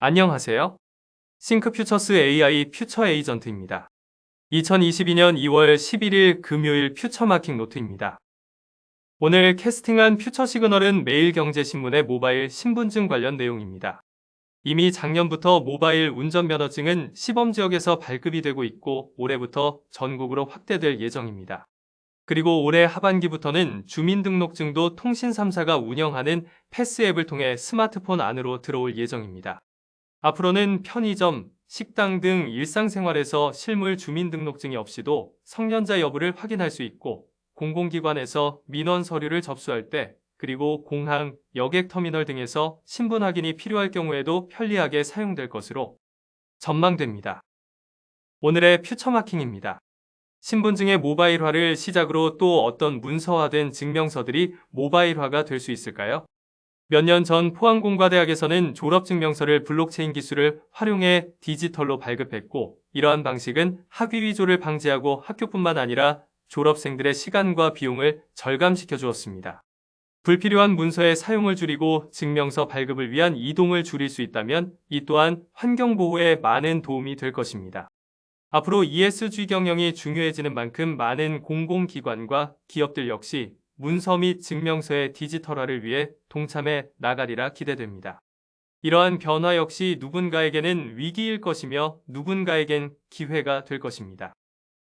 안녕하세요. 싱크퓨처스 AI 퓨처 에이전트입니다. 2022년 2월 11일 금요일 퓨처마킹 노트입니다. 오늘 캐스팅한 퓨처 시그널은 매일경제신문의 모바일 신분증 관련 내용입니다. 이미 작년부터 모바일 운전면허증은 시범지역에서 발급이 되고 있고 올해부터 전국으로 확대될 예정입니다. 그리고 올해 하반기부터는 주민등록증도 통신 3사가 운영하는 패스 앱을 통해 스마트폰 안으로 들어올 예정입니다. 앞으로는 편의점, 식당 등 일상생활에서 실물 주민등록증이 없이도 성년자 여부를 확인할 수 있고 공공기관에서 민원 서류를 접수할 때 그리고 공항, 여객터미널 등에서 신분 확인이 필요할 경우에도 편리하게 사용될 것으로 전망됩니다. 오늘의 퓨처마킹입니다. 신분증의 모바일화를 시작으로 또 어떤 문서화된 증명서들이 모바일화가 될 수 있을까요? 몇 년 전 포항공과대학에서는 졸업증명서를 블록체인 기술을 활용해 디지털로 발급했고, 이러한 방식은 학위 위조를 방지하고 학교뿐만 아니라 졸업생들의 시간과 비용을 절감시켜 주었습니다. 불필요한 문서의 사용을 줄이고 증명서 발급을 위한 이동을 줄일 수 있다면 이 또한 환경보호에 많은 도움이 될 것입니다. 앞으로 ESG 경영이 중요해지는 만큼 많은 공공기관과 기업들 역시 문서 및 증명서의 디지털화를 위해 동참해 나가리라 기대됩니다. 이러한 변화 역시 누군가에게는 위기일 것이며 누군가에겐 기회가 될 것입니다.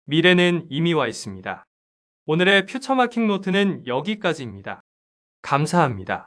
미래는 이미 와 있습니다. 오늘의 퓨처마킹 노트는 여기까지입니다. 감사합니다.